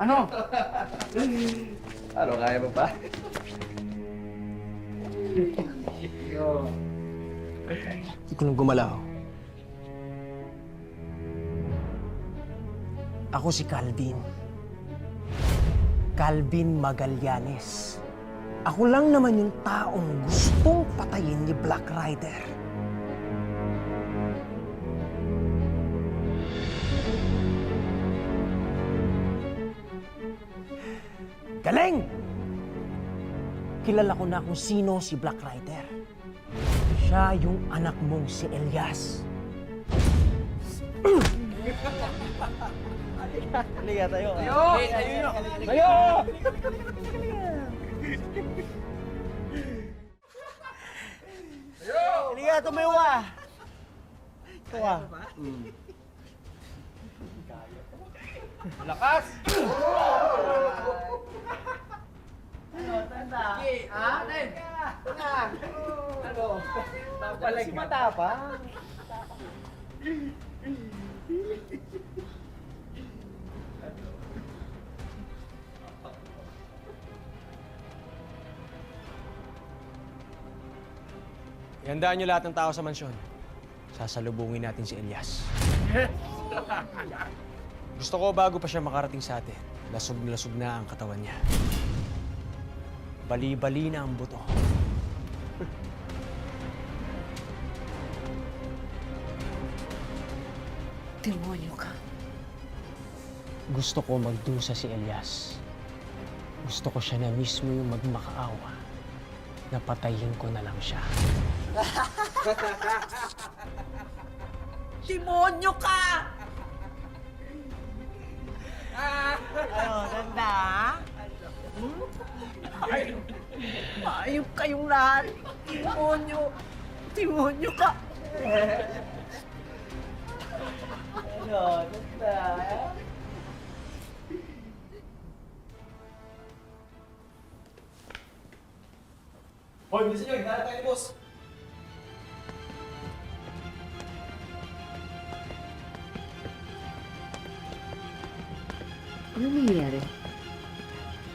Ano? Ano, kaya mo pa? Hindi ko nang gumalaw. Ako si Calvin. Calvin Magallanes. Ako lang naman yung taong gustong patayin ni Black Rider. Galing! Kilala ko na kung sino si Black Rider. Siya yung anak mong si Elias. Halika tayo. Halika, tumayo ka! Ito ka. Lakas! Palag matapang. Ihandaan niyo lahat ng tao sa mansyon. Sasalubungin natin si Elias. Gusto ko bago pa siya makarating sa atin, lasog na lasog na ang katawan niya. Bali-bali na ang buto. Demonyo ka. Gusto ko magdusa si Elias. Gusto ko siya na mismo yung magmakaawa. Napatayin ko na lang siya. Demonyo ka! Ano, ganda? Hmm? Ayop kayong lahat. Demonyo. Demonyo ka. Ano, ganda. Hoy, bilisan nyo. Hinahanap tayo ni boss. Ano nangyayari?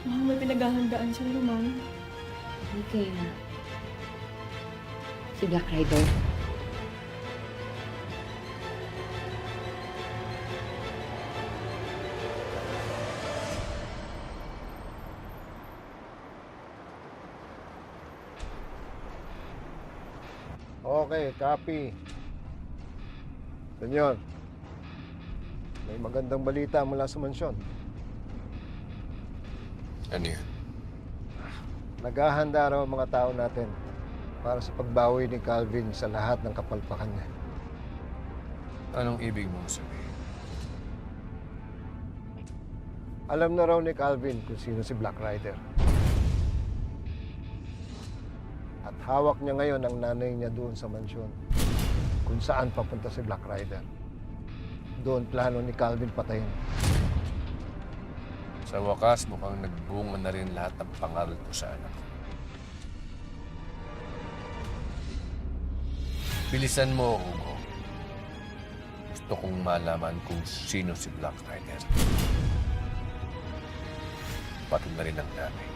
Mukhang may pinaghahandaan siya naman. Ano kaya? Si Black Rider? Okay, copy. Senyor, may magandang balita mula sa mansyon. Ano yun? Naghahanda raw ang mga tao natin para sa pagbawi ni Calvin sa lahat ng kapalpakan niya. Anong ibig mong sabihin? Alam na raw ni Calvin kung sino si Black Rider. Hawak niya ngayon ang nanay niya doon sa mansyon kung saan papunta si Black Rider. Doon plano ni Calvin patayin. Sa wakas, mukhang nagbunga na rin lahat ng pangaral ko sa anak. Bilisan mo, Hugo. Gusto kong malaman kung sino si Black Rider. Pati na rin ang nanay.